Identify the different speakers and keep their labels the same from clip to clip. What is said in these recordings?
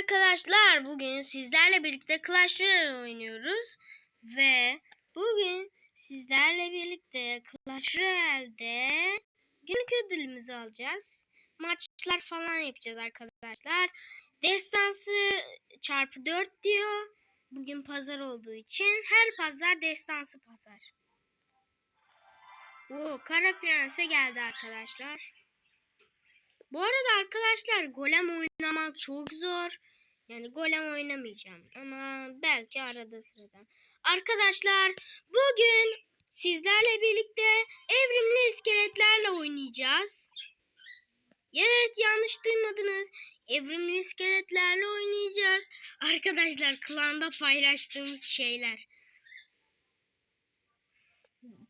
Speaker 1: arkadaşlar. Bugün sizlerle birlikte Clash Royale oynuyoruz. Ve bugün sizlerle birlikte Clash Royale'de günlük ödülümüzü alacağız. Maçlar falan yapacağız arkadaşlar. Destansı çarpı 4 diyor. Bugün pazar olduğu için her pazar destansı pazar. Oo, Kara Prens'e geldi arkadaşlar. Bu arada arkadaşlar golem oynamak çok zor. Yani golem oynamayacağım ama belki arada sırada. Arkadaşlar bugün sizlerle birlikte evrimli iskeletlerle oynayacağız. Evet yanlış duymadınız. Evrimli iskeletlerle oynayacağız. Arkadaşlar klanda paylaştığımız şeyler.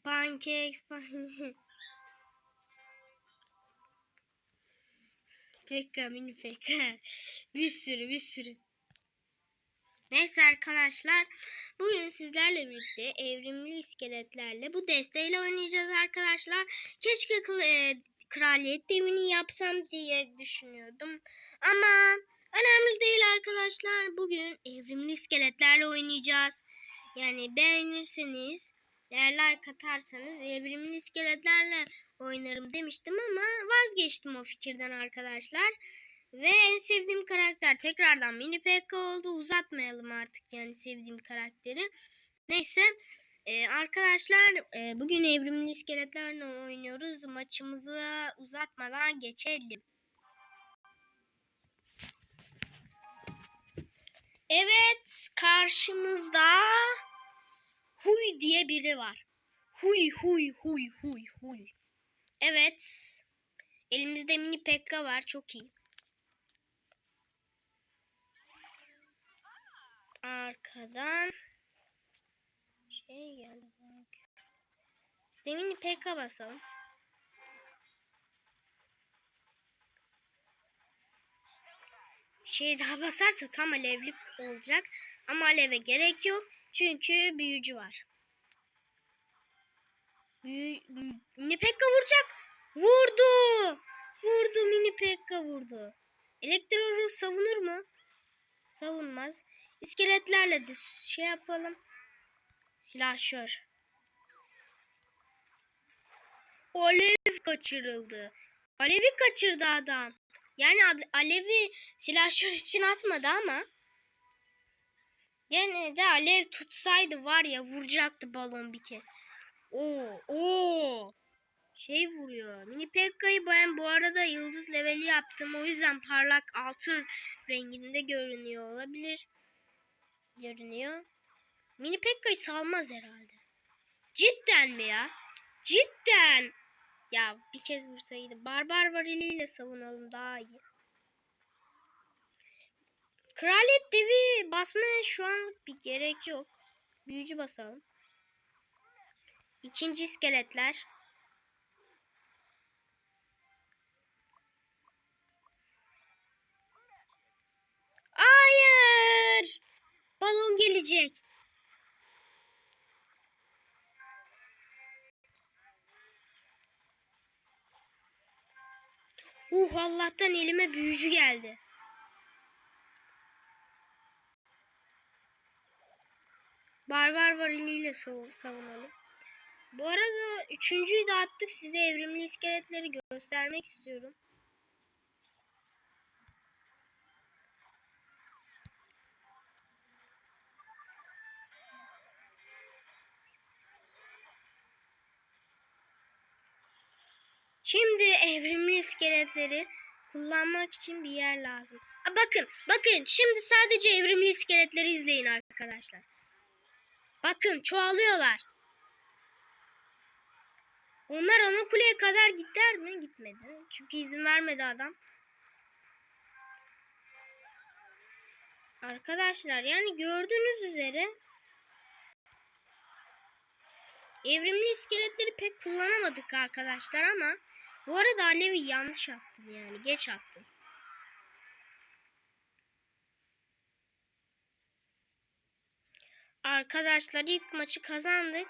Speaker 1: Pancakes, pan Pekka, mini pekka. bir sürü bir sürü. Neyse arkadaşlar. Bugün sizlerle birlikte evrimli iskeletlerle bu desteğiyle oynayacağız arkadaşlar. Keşke e, kraliyet devini yapsam diye düşünüyordum. Ama önemli değil arkadaşlar. Bugün evrimli iskeletlerle oynayacağız. Yani beğenirseniz eğer like atarsanız evrimli iskeletlerle oynarım demiştim ama vazgeçtim o fikirden arkadaşlar. Ve en sevdiğim karakter tekrardan Mini Pekka oldu. Uzatmayalım artık yani sevdiğim karakteri. Neyse e, arkadaşlar e, bugün evrimli iskeletlerle oynuyoruz. Maçımızı uzatmadan geçelim. Evet karşımızda Huy diye biri var. Huy huy huy huy huy. Evet. Elimizde mini pekka var. Çok iyi. Arkadan şey geldi. İşte mini pekka basalım. Şey daha basarsa tam alevlik olacak. Ama aleve gerek yok. Çünkü büyücü var. Mini Pekka vuracak. Vurdu. Vurdu Mini Pekka vurdu. Elektro savunur mu? Savunmaz. İskeletlerle de şey yapalım. Silahşör. Alev kaçırıldı. Alevi kaçırdı adam. Yani alevi silahşör için atmadı ama Gene de alev tutsaydı var ya vuracaktı balon bir kez. Oo, oo. Şey vuruyor. Mini Pekka'yı ben bu arada yıldız leveli yaptım. O yüzden parlak altın renginde görünüyor olabilir. Görünüyor. Mini Pekka'yı salmaz herhalde. Cidden mi ya? Cidden. Ya bir kez vursaydı. Barbar variliyle savunalım daha iyi. Kraliyet devi basmaya şu an bir gerek yok. Büyücü basalım. İkinci iskeletler. Hayır. Balon gelecek. Uh Allah'tan elime büyücü geldi. Barbar variliyle savunalım. Bu arada üçüncüyü de attık. Size evrimli iskeletleri göstermek istiyorum. Şimdi evrimli iskeletleri kullanmak için bir yer lazım. Aa, bakın, bakın. Şimdi sadece evrimli iskeletleri izleyin arkadaşlar. Bakın çoğalıyorlar. Onlar ana kuleye kadar gider mi? Gitmedi. Çünkü izin vermedi adam. Arkadaşlar yani gördüğünüz üzere evrimli iskeletleri pek kullanamadık arkadaşlar ama bu arada Alevi yanlış attım yani geç attım. Arkadaşlar ilk maçı kazandık.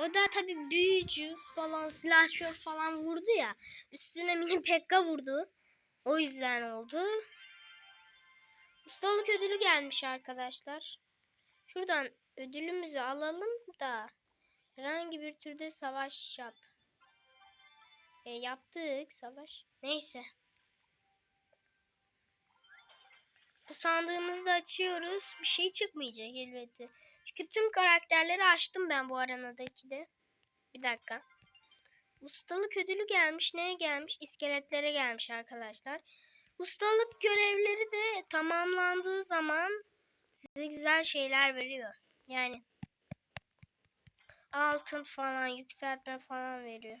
Speaker 1: O da tabi büyücü falan silahşör falan vurdu ya. Üstüne mini pekka vurdu. O yüzden oldu. Ustalık ödülü gelmiş arkadaşlar. Şuradan ödülümüzü alalım da herhangi bir türde savaş yap. E, yaptık savaş. Neyse. Bu sandığımızı da açıyoruz. Bir şey çıkmayacak elbette. Çünkü tüm karakterleri açtım ben bu arenadaki de. Bir dakika. Ustalık ödülü gelmiş. Neye gelmiş? İskeletlere gelmiş arkadaşlar. Ustalık görevleri de tamamlandığı zaman size güzel şeyler veriyor. Yani altın falan, yükseltme falan veriyor.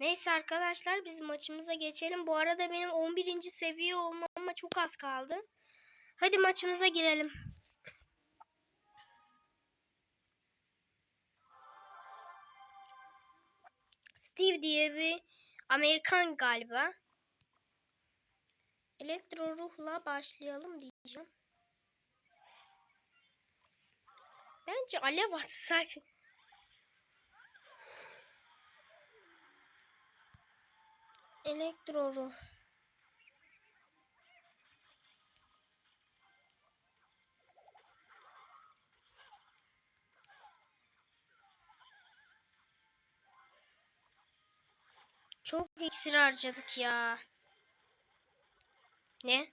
Speaker 1: Neyse arkadaşlar biz maçımıza geçelim. Bu arada benim 11. seviye olmama çok az kaldı. Hadi maçımıza girelim. Steve diye bir Amerikan galiba. Elektro ruhla başlayalım diyeceğim. Bence alev atsak. Elektro ruh. Çok iksir harcadık ya. Ne?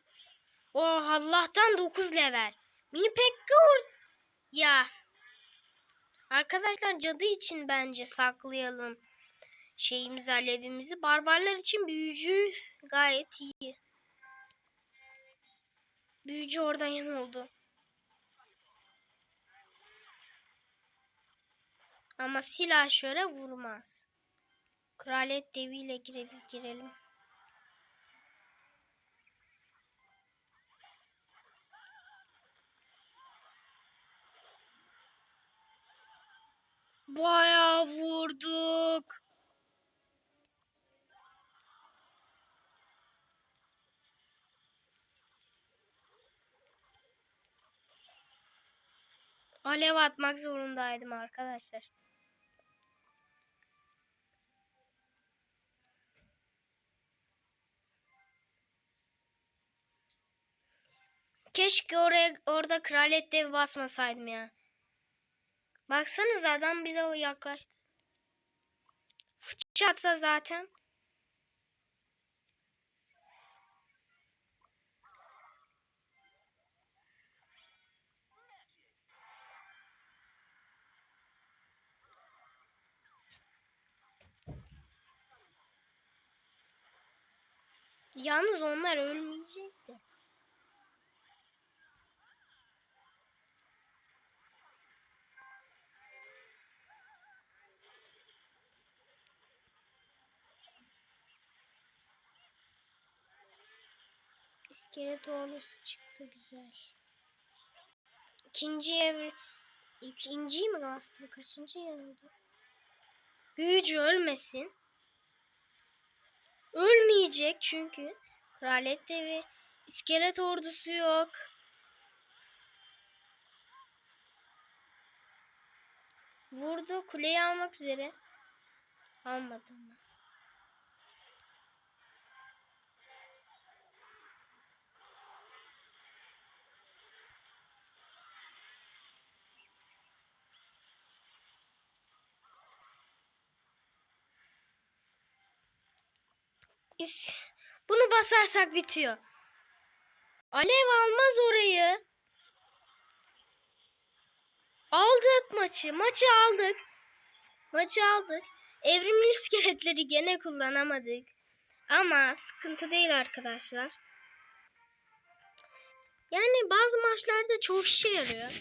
Speaker 1: Oh Allah'tan 9 level. Mini Pekka. Ya. Arkadaşlar cadı için bence saklayalım. Şeyimizi alevimizi. Barbarlar için büyücü gayet iyi. Büyücü oradan yan oldu. Ama silah şöyle vurmaz. Kraliyet deviyle girebil girelim. Bayağı vurduk. Alev atmak zorundaydım arkadaşlar. Keşke oraya orada kraliyet devi basmasaydım ya. Baksanıza adam bize o yaklaştı. Fıçı atsa zaten. Yalnız onlar ölmeyecekti. İskelet ordusu çıktı güzel. İkinci ev... İkinciyi mi bastı? Kaçıncı yandı? Büyücü ölmesin. Ölmeyecek çünkü. Kraliyet devi. İskelet ordusu yok. Vurdu. Kuleyi almak üzere. Almadım mı? Bunu basarsak bitiyor. Alev almaz orayı. Aldık maçı. Maçı aldık. Maçı aldık. Evrimli iskeletleri gene kullanamadık. Ama sıkıntı değil arkadaşlar. Yani bazı maçlarda çok işe yarıyor.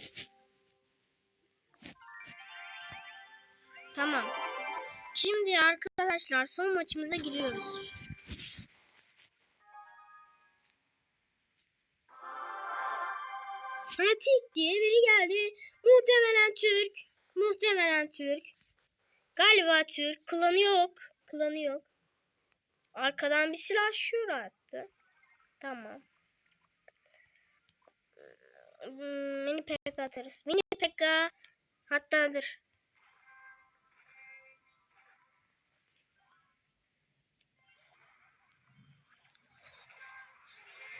Speaker 1: Tamam. Şimdi arkadaşlar son maçımıza giriyoruz. Pratik diye biri geldi. Muhtemelen Türk. Muhtemelen Türk. Galiba Türk. Klanı yok. Klanı yok. Arkadan bir silah şura attı. Tamam. Hmm, Mini pek atarız. Mini pekka. Hatta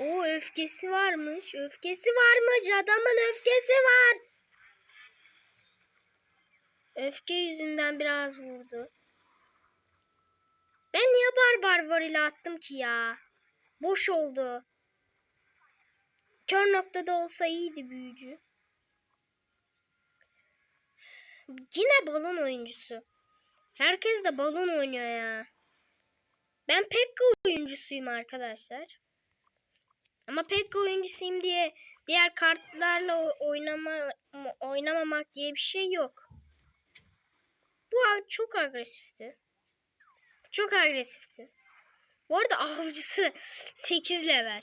Speaker 1: O öfkesi varmış. Öfkesi varmış. Adamın öfkesi var. Öfke yüzünden biraz vurdu. Ben niye barbar var ile attım ki ya? Boş oldu. Kör noktada olsa iyiydi büyücü. Yine balon oyuncusu. Herkes de balon oynuyor ya. Ben Pekka oyuncusuyum arkadaşlar. Ama Pekka oyuncusuyum diye diğer kartlarla oynama oynamamak diye bir şey yok. Bu çok agresifti. Çok agresifti. Bu arada avcısı 8 level.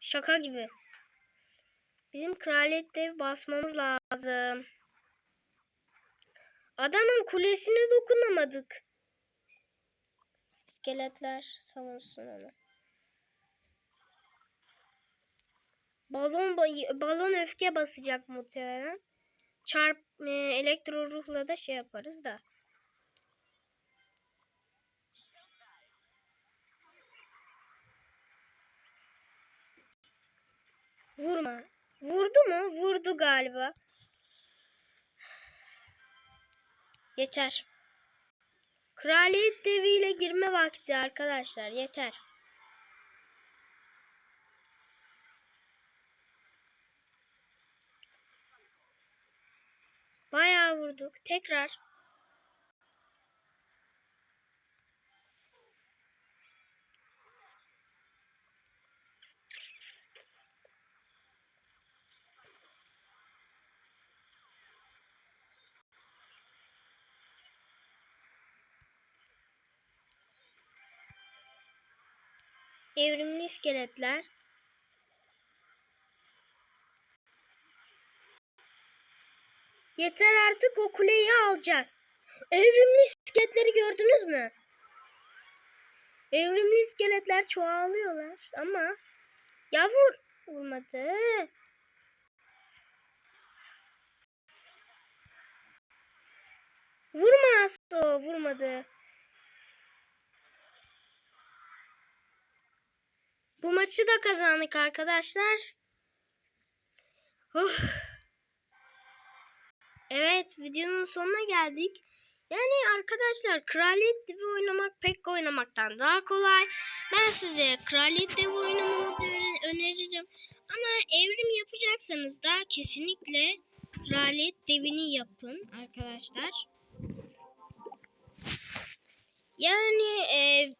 Speaker 1: Şaka gibi. Bizim kraliyet dev basmamız lazım. Adamın kulesine dokunamadık. İskeletler savunsun onu. Balon balon öfke basacak muhtemelen. Çarp e, elektro ruhla da şey yaparız da. Vurma. Vurdu mu? Vurdu galiba. Yeter. Kraliyet deviyle girme vakti arkadaşlar. Yeter. Bayağı vurduk. Tekrar. Evrimli iskeletler. Yeter artık o kuleyi alacağız. Evrimli iskeletleri gördünüz mü? Evrimli iskeletler çoğalıyorlar ama ya vur vurmadı. Vurma Asto vurmadı. Bu maçı da kazandık arkadaşlar. Of. Evet videonun sonuna geldik. Yani arkadaşlar Kraliyet Divi oynamak pek oynamaktan daha kolay. Ben size Kraliyet Divi oynamanızı öne- öneririm. Ama evrim yapacaksanız da kesinlikle Kraliyet Divi'ni yapın arkadaşlar. Yani e,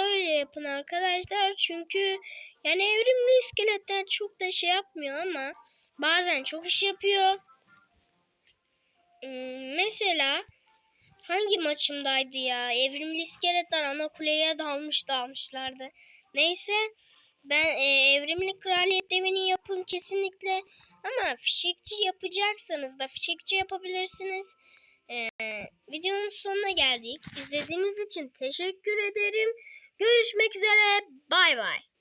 Speaker 1: öyle yapın arkadaşlar. Çünkü yani evrimli iskeletler çok da şey yapmıyor ama bazen çok iş yapıyor. Mesela hangi maçımdaydı ya? Evrimli iskeletler ana kuleye dalmış dalmışlardı. Neyse ben e, evrimli kraliyet devini yapın kesinlikle. Ama fişekçi yapacaksanız da fişekçi yapabilirsiniz. E, videonun sonuna geldik. İzlediğiniz için teşekkür ederim. Görüşmek üzere. Bay bay.